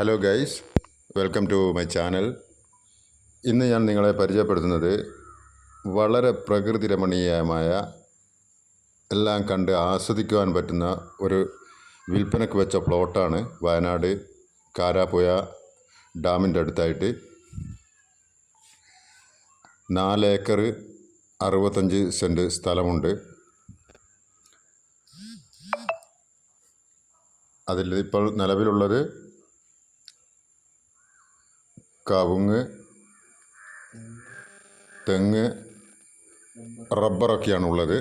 Hello guys welcome to my channel ഇന്ന് ഞാൻ നിങ്ങളെ പരിചയപ്പെടുത്തുന്നത് വളരെ പ്രകൃതി രമണീയമായ എല്ലാം കണ്ട് ആസ്വദിക്കുവാൻ പറ്റുന്ന ഒരു വിൽപ്പനയ്ക്ക് വെച്ച പ്ലോട്ടാണ് വയനാട് കാരാപ്പുഴ ഡാമിന്റെ അടുത്തായിട്ട്. നാല് ഏക്കർ അറുപത്തഞ്ച് സെന്റ് സ്ഥലമുണ്ട്. അതിൽ ഇപ്പോൾ നിലവിലുള്ളത് കവുങ്ങ് തെങ്ങ് റബ്ബറൊക്കെയാണ് ഉള്ളത്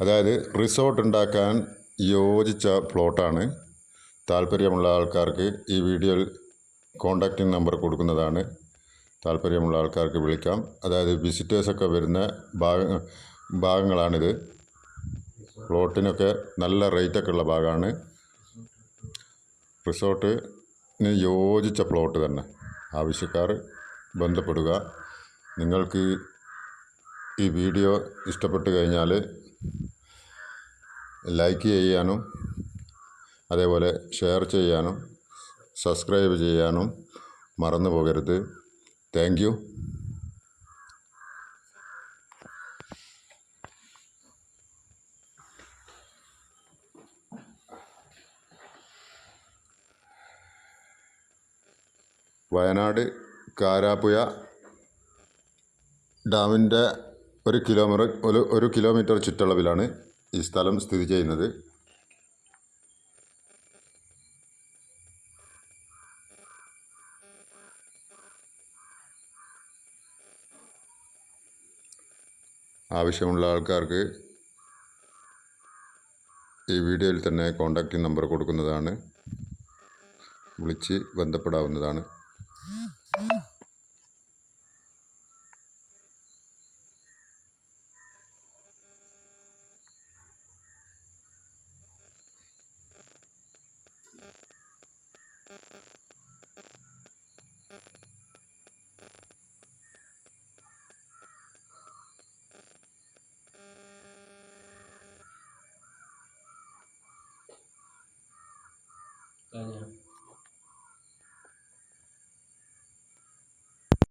അതായത് റിസോർട്ട് ഉണ്ടാക്കാൻ യോജിച്ച പ്ലോട്ടാണ്. താല്പര്യമുള്ള ആൾക്കാർക്ക് ഈ വീഡിയോയിൽ കോണ്ടാക്റ്റിംഗ് നമ്പർ കൊടുക്കുന്നതാണ്. താല്പര്യമുള്ള ആൾക്കാർക്ക് വിളിക്കാം. അതായത് വിസിറ്റേഴ്സൊക്കെ വരുന്ന ഭാഗ ഭാഗങ്ങളാണിത്. പ്ലോട്ടിനൊക്കെ നല്ല റേറ്റൊക്കെ ഉള്ള ഭാഗമാണ്. റിസോർട്ടിന് യോജിച്ച പ്ലോട്ട് തന്നെ. ആവശ്യക്കാർ ബന്ധപ്പെടുക. നിങ്ങൾക്ക് ഈ വീഡിയോ ഇഷ്ടപ്പെട്ടു കഴിഞ്ഞാൽ ലൈക്ക് ചെയ്യാനും അതേപോലെ ഷെയർ ചെയ്യാനും സബ്സ്ക്രൈബ് ചെയ്യാനും മറന്നു പോകരുത്. Thank you. വയനാട് കാരാപ്പുഴ ഡാമിന്റെ ഒരു കിലോമീറ്റർ ഒരു ഒരു കിലോമീറ്റർ ചുറ്റളവിലാണ് ഈ സ്ഥലം സ്ഥിതി ചെയ്യുന്നത്. ആവശ്യമുള്ള ആൾക്കാർക്ക് ഈ വീഡിയോയിൽ തന്നെ കോൺടാക്റ്റ് നമ്പർ കൊടുക്കുന്നതാണ്. വിളിച്ച് ബന്ധപ്പെടാവുന്നതാണ്.